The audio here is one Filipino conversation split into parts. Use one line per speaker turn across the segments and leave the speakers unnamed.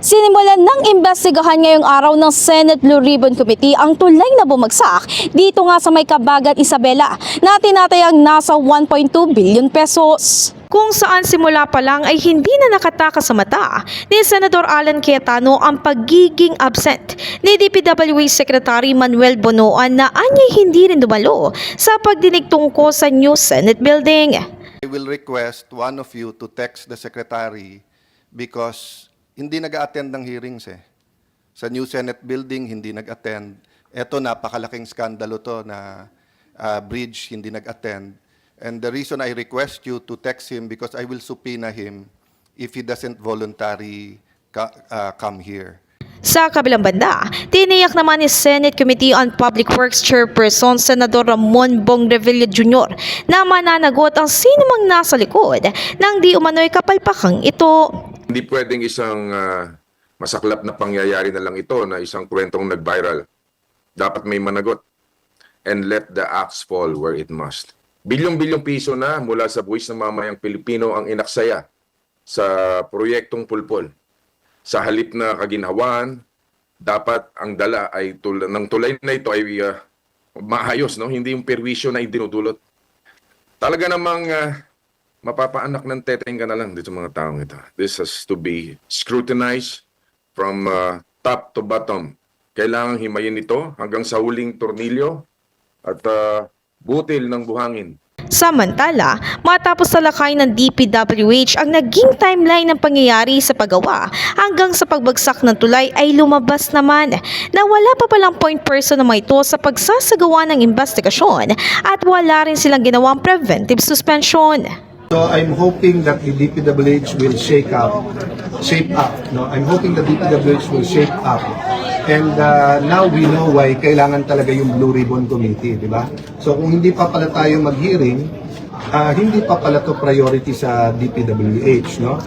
Sinimulan ng imbestigahan ngayong araw ng Senate Blue Ribbon Committee ang tulay na bumagsak dito nga sa may Kabagan Isabela na tinatayang nasa 1.2 billion pesos. Kung saan simula pa lang ay hindi na nakataka sa mata ni Senador Alan Cayetano ang pagiging absent ni DPWH Secretary Manuel Bonoan na anyay hindi rin dumalo sa pagdinig tungkol sa new Senate building.
I will request one of you to text the secretary because hindi nag-attend ng hearings eh. Sa new Senate building, hindi nag-attend. Ito, napakalaking skandalo to na ah, bridge, hindi nag-attend. And the reason I request you to text him because I will subpoena him if he doesn't voluntarily ca- ah, come here.
Sa kabilang banda, tiniyak naman ni Senate Committee on Public Works Chairperson Senador Ramon Bong Revilla Jr. na mananagot ang sino mang nasa likod ng di umano'y kapalpakang ito.
Hindi pwedeng isang ah, masaklap na pangyayari na lang ito na isang kwentong nag-viral. Dapat may managot. And let the axe fall where it must. Bilyong-bilyong piso na mula sa buwis ng mamayang Pilipino ang inaksaya sa proyektong pulpol. Sa halip na kaginhawaan, dapat ang dala ay tul- ng tulay na ito ay ah, maayos, no? hindi yung perwisyo na idinudulot. Talaga namang ah, mapapaanak ng teteng ka na lang dito mga taong ito. This has to be scrutinized from uh, top to bottom. Kailangang himayin ito hanggang sa huling tornilyo at uh, butil ng buhangin.
Samantala, matapos talakay ng DPWH ang naging timeline ng pangyayari sa paggawa hanggang sa pagbagsak ng tulay ay lumabas naman na wala pa palang point person na ito sa pagsasagawa ng investigasyon at wala rin silang ginawang preventive suspension.
So I'm hoping that the DPWH will shake up, shape up. No, I'm hoping the DPWH will shape up. And uh, now we know why kailangan talaga yung Blue Ribbon Committee, di ba? So kung hindi pa pala tayo mag-hearing, ah, hindi pa pala to priority sa DPWH, no?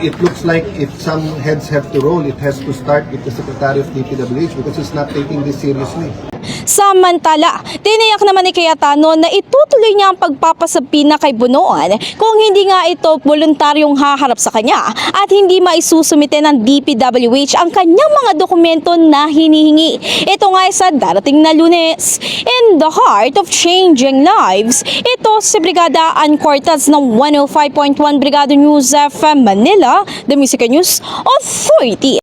It looks like if some heads have to roll, it has to start with the Secretary of DPWH because he's not taking this seriously.
Samantala, tiniyak naman ni Cayetano na itutuloy niya ang pagpapasabina kay Bunoan kung hindi nga ito voluntaryong haharap sa kanya at hindi maisusumite ng DPWH ang kanyang mga dokumento na hinihingi. Ito nga sa darating na lunes. In the heart of changing lives, ito si Brigada Ann Cortez ng 105.1 Brigada News FM Manila, The Music News Authority.